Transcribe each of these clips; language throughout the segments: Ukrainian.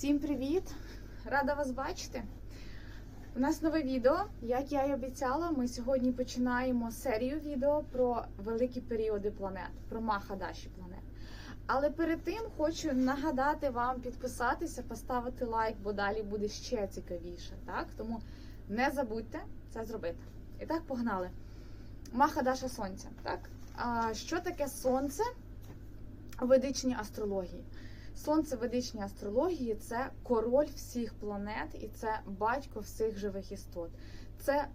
Всім привіт! Рада вас бачити. У нас нове відео. Як я й обіцяла, ми сьогодні починаємо серію відео про великі періоди планет, про Махадаші планет. Але перед тим хочу нагадати вам підписатися, поставити лайк, бо далі буде ще цікавіше. Так? Тому не забудьте це зробити. І так, погнали. Махадаша Сонця. Так? А що таке сонце у ведичній астрології? Сонце ведичній астрології це король всіх планет і це батько всіх живих істот. Це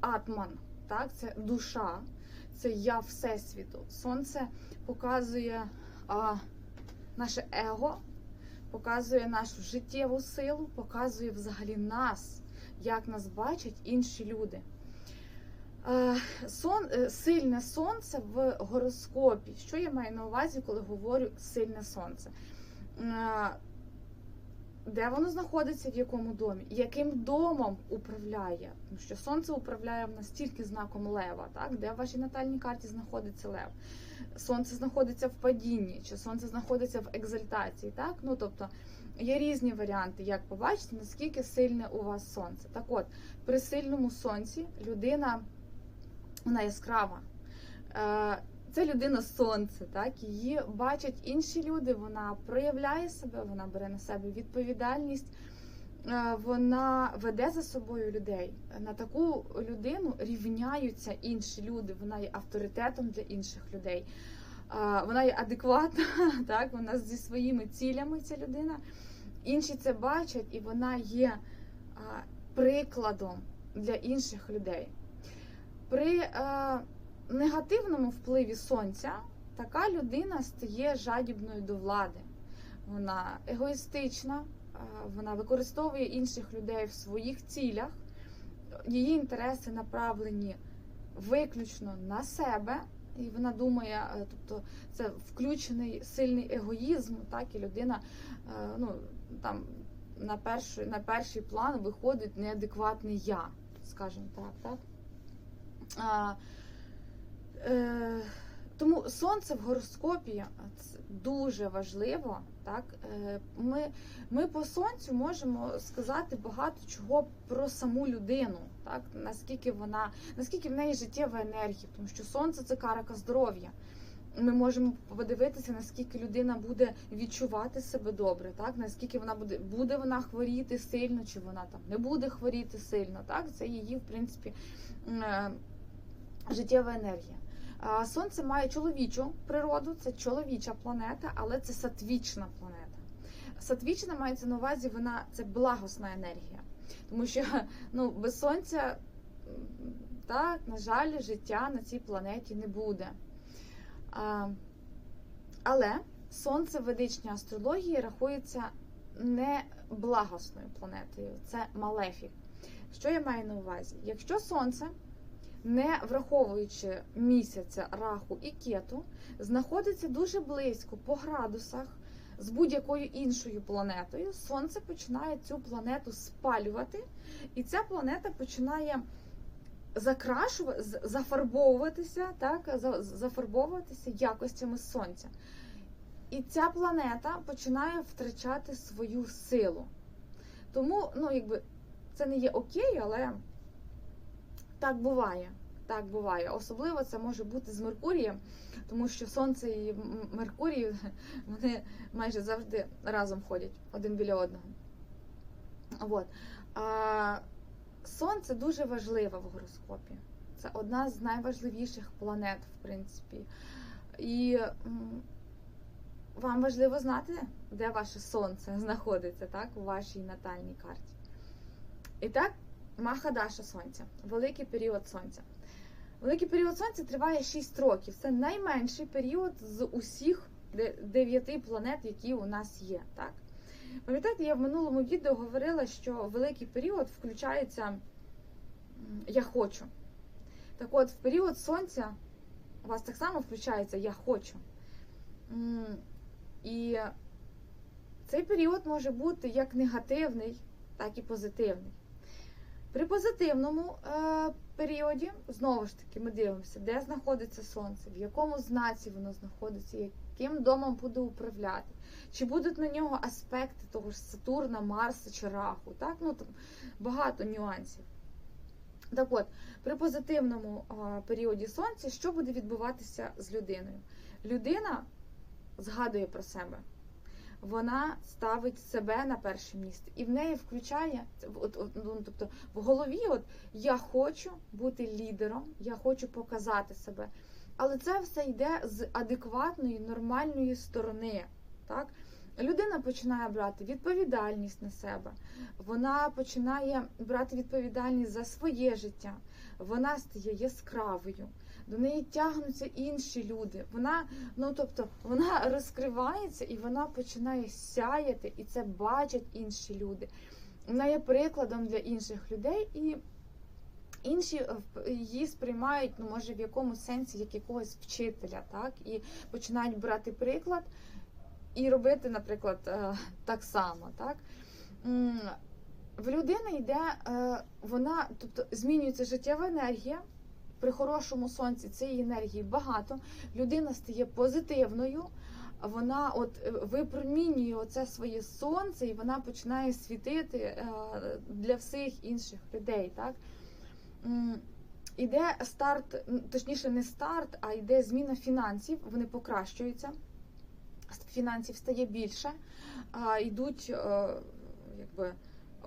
атман, так? це душа, це я Всесвіту. Сонце показує а, наше его, показує нашу життєву силу, показує взагалі нас, як нас бачать інші люди. Сон, е, сильне сонце в гороскопі. Що я маю на увазі, коли говорю сильне сонце? Де воно знаходиться, в якому домі? Яким домом управляє? Тому що сонце управляє в нас тільки знаком лева, так? де в вашій натальній карті знаходиться лев. Сонце знаходиться в падінні, чи сонце знаходиться в екзальтації. Так? Ну, тобто є різні варіанти, як побачити, наскільки сильне у вас сонце. Так от, при сильному сонці людина вона яскрава. Е, Це людина сонце, так її бачать інші люди. Вона проявляє себе, вона бере на себе відповідальність, е, вона веде за собою людей. На таку людину рівняються інші люди. Вона є авторитетом для інших людей. Е, Вона є адекватна, так вона зі своїми цілями. Ця людина. Інші це бачать, і вона є прикладом для інших людей. При е, негативному впливі сонця така людина стає жадібною до влади. Вона егоїстична, е, вона використовує інших людей в своїх цілях, її інтереси направлені виключно на себе. І вона думає, е, тобто це включений сильний егоїзм, так і людина е, ну, там на перший, на перший план виходить неадекватний я, скажімо так. так? А, е, тому сонце в гороскопі це дуже важливо. Так? Е, ми, ми по сонцю можемо сказати багато чого про саму людину, так? наскільки вона, наскільки в неї життєва енергія, тому що сонце це карака здоров'я. Ми можемо подивитися, наскільки людина буде відчувати себе добре, так наскільки вона буде буде вона хворіти сильно, чи вона там не буде хворіти сильно. Так, це її, в принципі, е, життєва енергія. Сонце має чоловічу природу, це чоловіча планета, але це сатвічна планета. Сатвічна мається на увазі, вона це благосна енергія, тому що ну без сонця, так, на жаль, життя на цій планеті не буде. А, Але сонце в ведичній астрології рахується не благосною планетою, це малефік. Що я маю на увазі? Якщо сонце, не враховуючи місяця раху і кету, знаходиться дуже близько по градусах з будь-якою іншою планетою, сонце починає цю планету спалювати, і ця планета починає закрашувати, зафарбовуватися, так, зафарбовуватися якостями сонця. І ця планета починає втрачати свою силу. Тому, ну, якби це не є окей, але так буває. Так буває. Особливо це може бути з Меркурієм, тому що Сонце і Меркурій вони майже завжди разом ходять один біля одного. От. А, Сонце дуже важливе в гороскопі. Це одна з найважливіших планет, в принципі. І вам важливо знати, де ваше сонце знаходиться так, у вашій натальній карті. І так, Махадаша Сонця, великий період сонця. Великий період сонця триває 6 років. Це найменший період з усіх дев'яти планет, які у нас є. Так? Пам'ятаєте, я в минулому відео говорила, що великий період включається Я хочу. Так от, в період сонця у вас так само включається Я хочу. І цей період може бути як негативний, так і позитивний. При позитивному е, періоді, знову ж таки, ми дивимося, де знаходиться сонце, в якому знаці воно знаходиться, яким домом буде управляти, чи будуть на нього аспекти того ж Сатурна, Марса чи Раху. Так? Ну, там багато нюансів. Так от, при позитивному а, періоді сонця, що буде відбуватися з людиною? Людина згадує про себе. Вона ставить себе на перше місце, і в неї включає от, от, ну, тобто в голові, от я хочу бути лідером, я хочу показати себе. Але це все йде з адекватної, нормальної сторони. Так? Людина починає брати відповідальність на себе, вона починає брати відповідальність за своє життя, вона стає яскравою, до неї тягнуться інші люди. Вона, ну тобто, вона розкривається і вона починає сяяти, і це бачать інші люди. Вона є прикладом для інших людей, і інші е, її сприймають, ну може в якомусь сенсі як якогось вчителя, так і починають брати приклад і робити, наприклад, е, так само. Так? В людини йде, е, вона, тобто змінюється життєва енергія. При хорошому сонці цієї енергії багато. Людина стає позитивною, вона от е, випромінює оце своє сонце, і вона починає світити е, для всіх інших людей. Так? Іде старт, точніше, не старт, а йде зміна фінансів, вони покращуються фінансів стає більше, йдуть, е, якби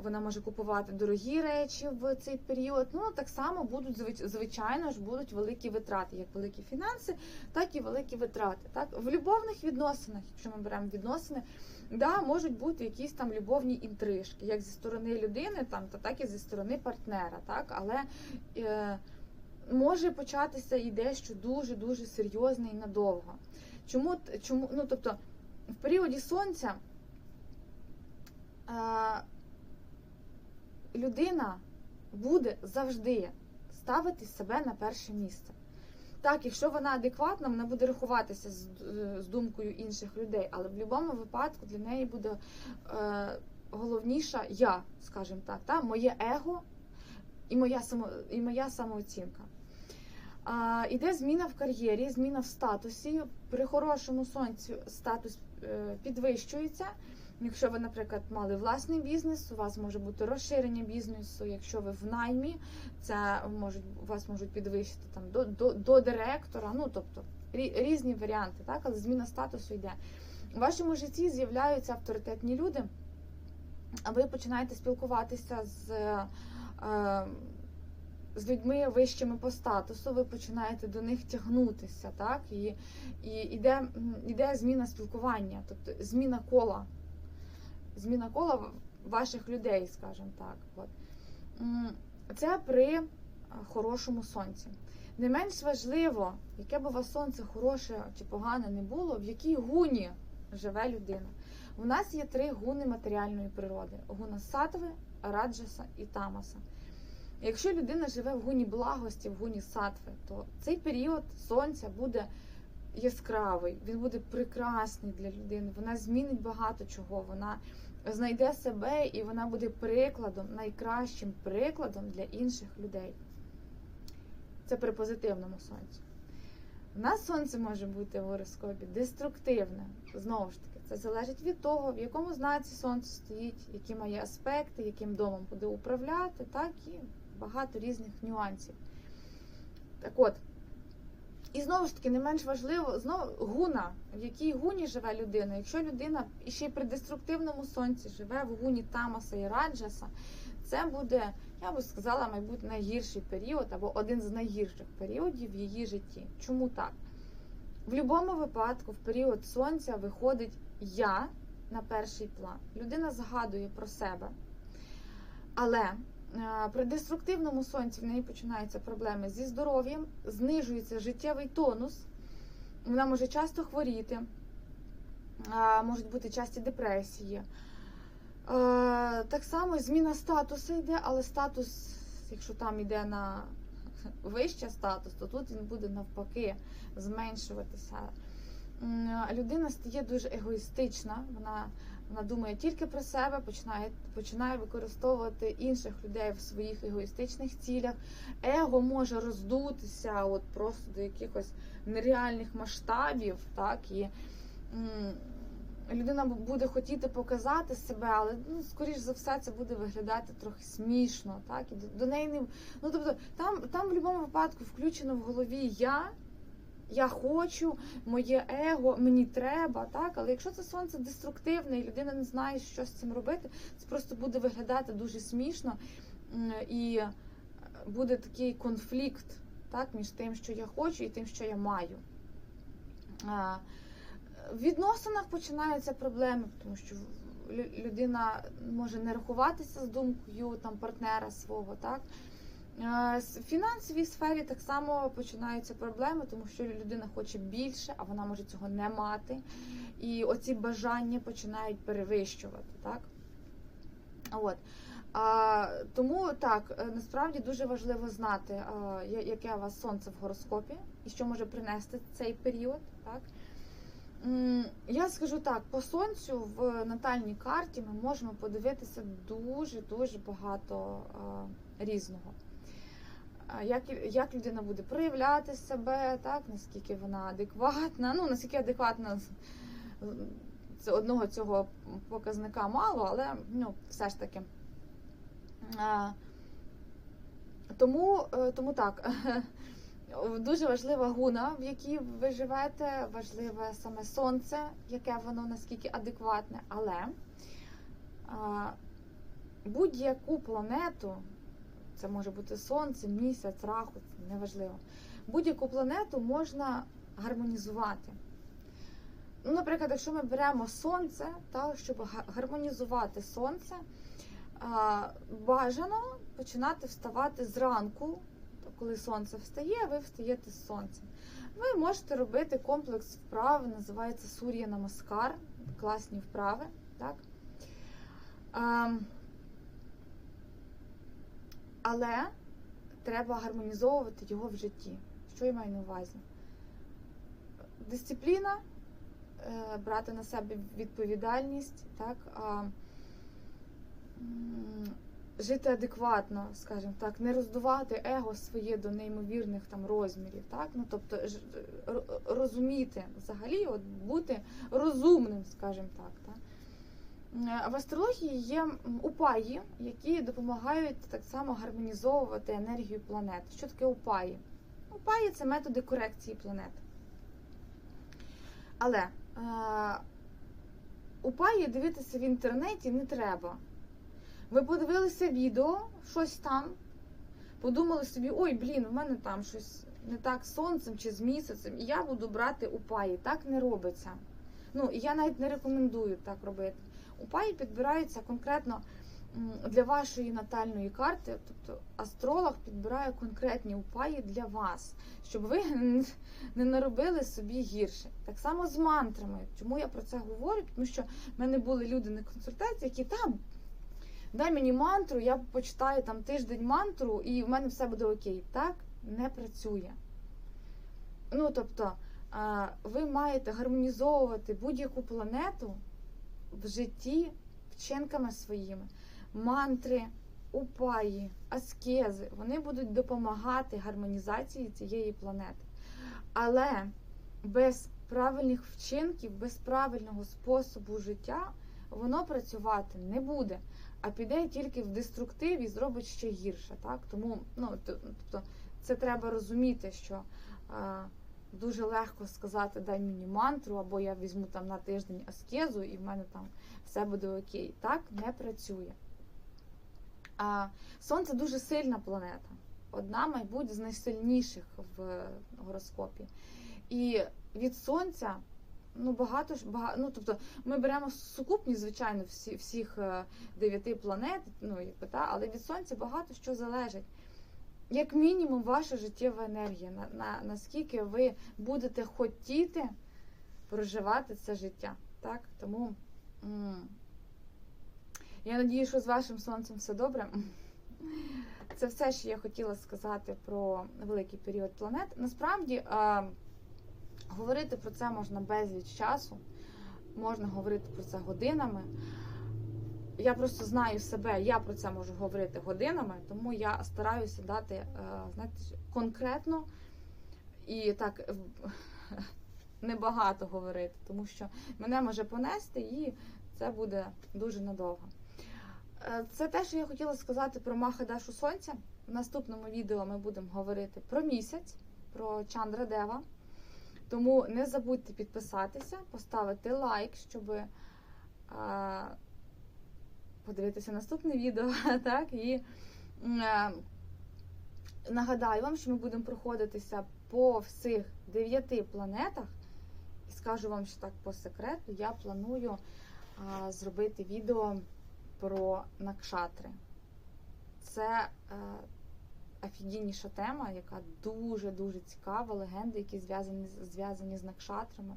вона може купувати дорогі речі в цей період. Ну так само будуть звичайно ж будуть великі витрати, як великі фінанси, так і великі витрати. Так в любовних відносинах, якщо ми беремо відносини, да, можуть бути якісь там любовні інтрижки, як зі сторони людини, там та так і зі сторони партнера, так але. Е, Може початися і дещо дуже дуже серйозне і надовго. Чому чому? Ну тобто в періоді сонця людина буде завжди ставити себе на перше місце. Так, якщо вона адекватна, вона буде рахуватися з, з думкою інших людей, але в будь-якому випадку для неї буде е, головніша я, скажімо так, та, моє его і моя, само, і моя самооцінка. А, іде зміна в кар'єрі, зміна в статусі. При хорошому сонці статус е, підвищується. Якщо ви, наприклад, мали власний бізнес, у вас може бути розширення бізнесу. Якщо ви в наймі, це можуть вас можуть підвищити там до, до, до директора. Ну тобто рі- різні варіанти, так, але зміна статусу йде. У вашому житті з'являються авторитетні люди, а ви починаєте спілкуватися з. е, з людьми вищими по статусу, ви починаєте до них тягнутися, так? І, і іде, іде зміна спілкування, тобто зміна кола, зміна кола ваших людей, скажімо так. От. Це при хорошому сонці. Не менш важливо, яке б у вас сонце хороше чи погане не було, в якій гуні живе людина. У нас є три гуни матеріальної природи: гуна сатви, раджаса і тамаса. Якщо людина живе в гуні благості, в гуні сатви, то цей період сонця буде яскравий, він буде прекрасний для людини. Вона змінить багато чого. Вона знайде себе і вона буде прикладом, найкращим прикладом для інших людей. Це при позитивному сонці. У нас сонце може бути в гороскопі деструктивне. Знову ж таки, це залежить від того, в якому знаці сонце стоїть, які має аспекти, яким домом буде управляти, так і багато різних нюансів. Так от, і знову ж таки, не менш важливо, знову гуна, в якій гуні живе людина. Якщо людина ще й при деструктивному сонці живе в гуні Тамаса і Раджаса, це буде, я би сказала, мабуть, найгірший період або один з найгірших періодів в її житті. Чому так? В будь-якому випадку, в період сонця виходить я на перший план. Людина згадує про себе. Але при деструктивному сонці в неї починаються проблеми зі здоров'ям, знижується життєвий тонус, вона може часто хворіти, е, можуть бути часті депресії. Е, Так само зміна статусу йде, але статус, якщо там йде на вищий статус, то тут він буде навпаки зменшуватися. Людина стає дуже егоїстична, вона, вона думає тільки про себе, починає, починає використовувати інших людей в своїх егоїстичних цілях. Его може роздутися от просто до якихось нереальних масштабів, так і м, людина буде хотіти показати себе, але ну, скоріш за все це буде виглядати трохи смішно. Так? І до, до неї не. Ну тобто, там, там в будь-якому випадку включено в голові я. Я хочу, моє его, мені треба, так. Але якщо це сонце деструктивне і людина не знає, що з цим робити, це просто буде виглядати дуже смішно і е, буде такий конфлікт так, між тим, що я хочу, і тим, що я маю. В відносинах починаються проблеми, тому що лю- людина може не рахуватися з думкою там партнера свого, так. Е, В фінансовій сфері так само починаються проблеми, тому що людина хоче більше, а вона може цього не мати. І оці бажання починають перевищувати. Так? От. А, тому так, е, насправді дуже важливо знати, а, яке у вас сонце в гороскопі і що може принести цей період. Так? Я скажу так, по сонцю в натальній карті ми можемо подивитися дуже-дуже багато а, різного. Як, як людина буде проявляти себе, так, наскільки вона адекватна. Ну, наскільки адекватна, це одного цього показника мало, але ну, все ж таки. Тому, е, тому так, дуже важлива гуна, в якій ви живете, важливе саме сонце, яке воно наскільки адекватне, але будь-яку планету, це може бути сонце, місяць, раху, неважливо. Будь-яку планету можна гармонізувати. Ну, наприклад, якщо ми беремо сонце, та, щоб гармонізувати сонце, бажано починати вставати зранку, коли сонце встає, ви встаєте з сонцем. Ви можете робити комплекс вправ, називається Сур'я Намаскар, класні вправи. Так? Але треба гармонізовувати його в житті. Що я маю на увазі? Дисципліна, е, брати на себе відповідальність, так, жити адекватно, скажімо так, не роздувати его своє до неймовірних там розмірів, так, ну тобто розуміти взагалі, от бути розумним, скажімо так. так. Е, В астрології є упаї, які допомагають так само гармонізовувати енергію планет. Що таке упаї? Упаї це методи корекції планет. Але е, упаї дивитися в інтернеті не треба. Ви подивилися відео, щось там, подумали собі, ой, блін, у мене там щось не так з сонцем чи з місяцем, і я буду брати упаї. Так не робиться. Ну, я навіть не рекомендую так робити. Упаї підбираються конкретно для вашої натальної карти, тобто астролог підбирає конкретні упаї для вас, щоб ви не наробили собі гірше. Так само з мантрами. Чому я про це говорю? Тому що в мене були люди на консультації, які там. Дай мені мантру, я почитаю там тиждень мантру, і в мене все буде окей. Так не працює. Ну, тобто, ви маєте гармонізовувати будь-яку планету в житті вчинками своїми. Мантри, упаї, аскези, вони будуть допомагати гармонізації цієї планети. Але без правильних вчинків, без правильного способу життя воно працювати не буде, а піде тільки в деструктив і зробить ще гірше. Так? Тому ну, тобто, це треба розуміти, що дуже легко сказати дай мені мантру, або я візьму там на тиждень аскезу, і в мене там все буде окей. Так не працює. А Сонце дуже сильна планета. Одна, мабуть, з найсильніших в гороскопі. І від сонця ну багато ж багато. Ну тобто ми беремо сукупність, звичайно, всі, всіх е, дев'яти планет, ну якби та, але від сонця багато що залежить. Як мінімум, ваша життєва енергія, на, на, наскільки ви будете хотіти проживати це життя. Так? Тому м, я надію, що з вашим сонцем все добре. Це все, що я хотіла сказати про великий період планет. Насправді, е, говорити про це можна безліч часу, можна говорити про це годинами. Я просто знаю себе, я про це можу говорити годинами, тому я стараюся дати е, знаєте, конкретно і так небагато говорити, тому що мене може понести і це буде дуже надовго. Е, Це те, що я хотіла сказати про Маха Дашу Сонця. В наступному відео ми будемо говорити про місяць, про Чандра Дева. Тому не забудьте підписатися, поставити лайк, щоб подивитися наступне відео. Так? І е, нагадаю вам, що ми будемо проходитися по всіх дев'яти планетах. І скажу вам, що так по секрету, я планую а, зробити відео про накшатри. Це е, офігенніша тема, яка дуже-дуже цікава, легенди, які зв'язані, зв'язані з накшатрами.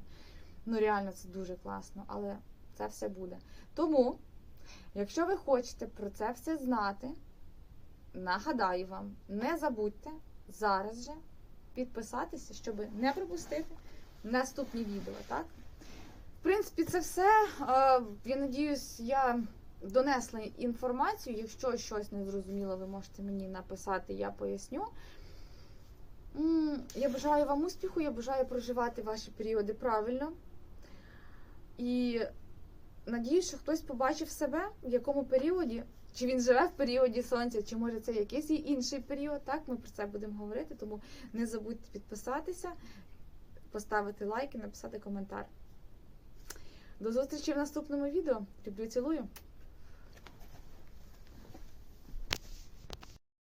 Ну, реально, це дуже класно, але це все буде. Тому, якщо ви хочете про це все знати, нагадаю вам, не забудьте зараз же підписатися, щоб не пропустити наступні відео, так? В принципі, це все. Е, Я надіюсь, я донесла інформацію. Якщо щось не зрозуміло, ви можете мені написати, я поясню. Я бажаю вам успіху, я бажаю проживати ваші періоди правильно. І надіюсь, що хтось побачив себе, в якому періоді, чи він живе в періоді сонця, чи може це якийсь інший період. Так, ми про це будемо говорити, тому не забудьте підписатися, поставити лайк і написати коментар. До зустрічі в наступному відео. Люблю, цілую!